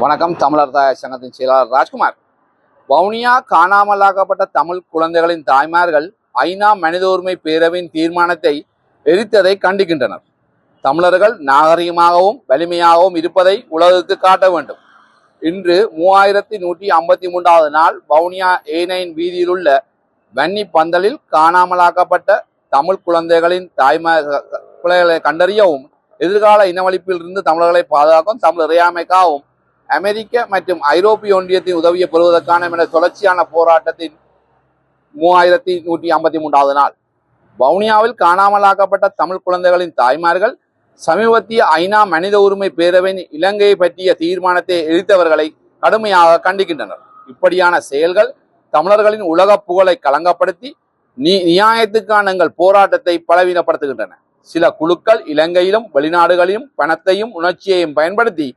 வணக்கம் தமிழர் தாய சங்கத்தின் செயலாளர் ராஜ்குமார். வவுனியா காணாமலாக்கப்பட்ட தமிழ் குழந்தைகளின் தாய்மார்கள் ஐநா மனித உரிமை பேரவையின் தீர்மானத்தை எரித்ததை கண்டிக்கின்றனர். தமிழர்கள் நாகரிகமாகவும் வலிமையாகவும் இருப்பதை உலகுக்கு காட்ட வேண்டும். இன்று மூவாயிரத்தி நூற்றி ஐம்பத்தி மூன்றாவது நாள் வவுனியா ஏ நைன் வீதியில் உள்ள வன்னி பந்தலில் காணாமலாக்கப்பட்ட தமிழ் குழந்தைகளின் தாய்மார் பிள்ளைகளை கண்டறியவும் எதிர்கால இனவழிப்பில் இருந்து தமிழர்களை பாதுகாக்கும் தமிழ் இறையாமைக்காகவும் அமெரிக்க மற்றும் ஐரோப்பிய ஒன்றியத்தின் உதவியை பெறுவதற்கான என தொடர்ச்சியான போராட்டத்தின் மூவாயிரத்தி நூற்றி ஐம்பத்தி மூன்றாவது நாள். வவுனியாவில் காணாமலாக்கப்பட்ட தமிழ் குழந்தைகளின் தாய்மார்கள் சமீபத்திய ஐநா மனித உரிமை பேரவையின் இலங்கையை பற்றிய தீர்மானத்தை எதிர்த்தவர்களை கடுமையாக கண்டிக்கின்றனர். இப்படியான செயல்கள் தமிழர்களின் உலக புகழை களங்கப்படுத்தி நீ நியாயத்துக்கான எங்கள் போராட்டத்தை பலவீனப்படுத்துகின்றன. சில குழுக்கள் இலங்கையிலும் வெளிநாடுகளிலும் பணத்தையும் உணர்ச்சியையும் பயன்படுத்தி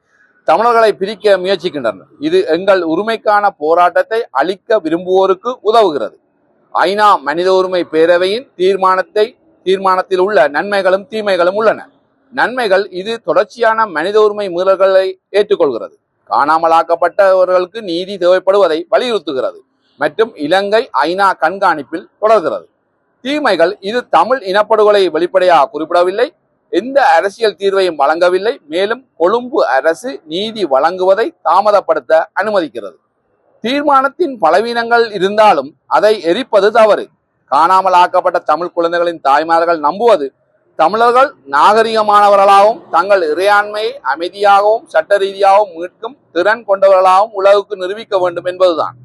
தமிழர்களை பிரிக்க முயற்சிக்கின்றனர். இது எங்கள் உரிமைக்கான போராட்டத்தை அளிக்க விரும்புவோருக்கு உதவுகிறது. ஐநா மனித உரிமை பேரவையின் தீர்மானத்தை தீர்மானத்தில் உள்ள நன்மைகளும் தீமைகளும் உள்ளன. நன்மைகள் இது தொடர்ச்சியான மனித உரிமை மீறல்களை ஏற்றுக்கொள்கிறது. காணாமலாக்கப்பட்டவர்களுக்கு நீதி தேவைப்படுவதை வலியுறுத்துகிறது. மற்றும் இலங்கை ஐநா கண்காணிப்பில் தொடர்கிறது. தீமைகள் இது தமிழ் இனப்படுகொலை வெளிப்படையாக குறிப்பிடவில்லை. எந்த அரசியல் தீர்வையும் வழங்கவில்லை. மேலும் கொழும்பு அரசு நீதி வழங்குவதை தாமதப்படுத்த அனுமதிக்கிறது. தீர்மானத்தின் பலவீனங்கள் இருந்தாலும் அதை எரிப்பது தவறு. காணாமல் ஆக்கப்பட்ட தமிழ் குழந்தைகளின் தாய்மார்கள் நம்புவது தமிழர்கள் நாகரிகமானவர்களாகவும் தங்கள் இறையாண்மையை அமைதியாகவும் சட்ட ரீதியாகவும் மீட்கும் திறன் கொண்டவர்களாகவும் உலகுக்கு நிரூபிக்க வேண்டும் என்பதுதான்.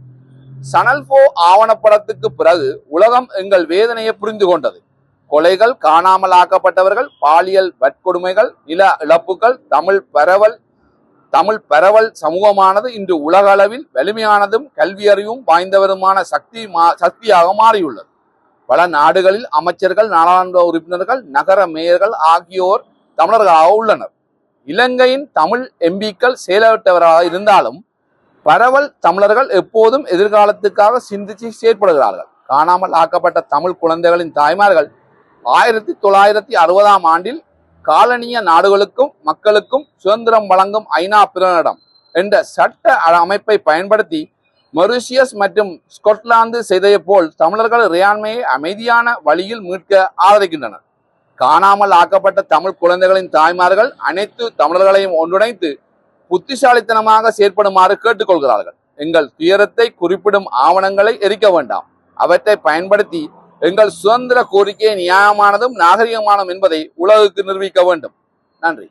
சனல்போ ஆவணப்படத்துக்கு பிறகு உலகம் எங்கள் வேதனையை புரிந்து கொண்டது. கொலைகள் காணாமல் ஆக்கப்பட்டவர்கள் பாலியல் வற்கொடுமைகள் நில இழப்புகள் தமிழ் பரவல் தமிழ் பரவல் சமூகமானது இன்று உலக அளவில் வலிமையானதும் கல்வியறிவும் வாய்ந்தவருமான சக்தி மா- சக்தியாக மாறியுள்ளது. பல நாடுகளில் அமைச்சர்கள் நாடாளுமன்ற உறுப்பினர்கள் நகர மேயர்கள் ஆகியோர் தமிழர்களாக உள்ளனர். இலங்கையின் தமிழ் எம்பிக்கள் செயலற்றவராக இருந்தாலும் பரவல் தமிழர்கள் எப்போதும் எதிர்காலத்துக்காக சிந்திச்சு செயற்படுகிறார்கள். காணாமல் ஆக்கப்பட்ட தமிழ் குழந்தைகளின் தாய்மார்கள் ஆயிரத்தி தொள்ளாயிரத்தி அறுபதாம் ஆண்டில் காலனிய நாடுகளுக்கும் மக்களுக்கும் சுதந்திரம் வழங்கும் ஐநா பிறனிடம் என்ற சட்ட அமைப்பை பயன்படுத்தி மொரிஷியஸ் மற்றும் ஸ்கொட்லாந்து செய்ததை போல் தமிழர்கள் இறையாண்மையை அமைதியான வழியில் மீட்க ஆதரிக்கின்றனர். காணாமல் ஆக்கப்பட்ட தமிழ் குழந்தைகளின் தாய்மார்கள் அனைத்து தமிழர்களையும் ஒன்றிணைத்து புத்திசாலித்தனமாக செயற்படுமாறு கேட்டுக்கொள்கிறார்கள். எங்கள் துயரத்தை குறிப்பிடும் ஆவணங்களை எரிக்க வேண்டாம். அவற்றை பயன்படுத்தி எங்கள் சுதந்திர கோரிக்கை நியாயமானதும் நாகரிகமானதும் என்பதை உலகுக்கு நிரூபிக்க வேண்டும். நன்றி.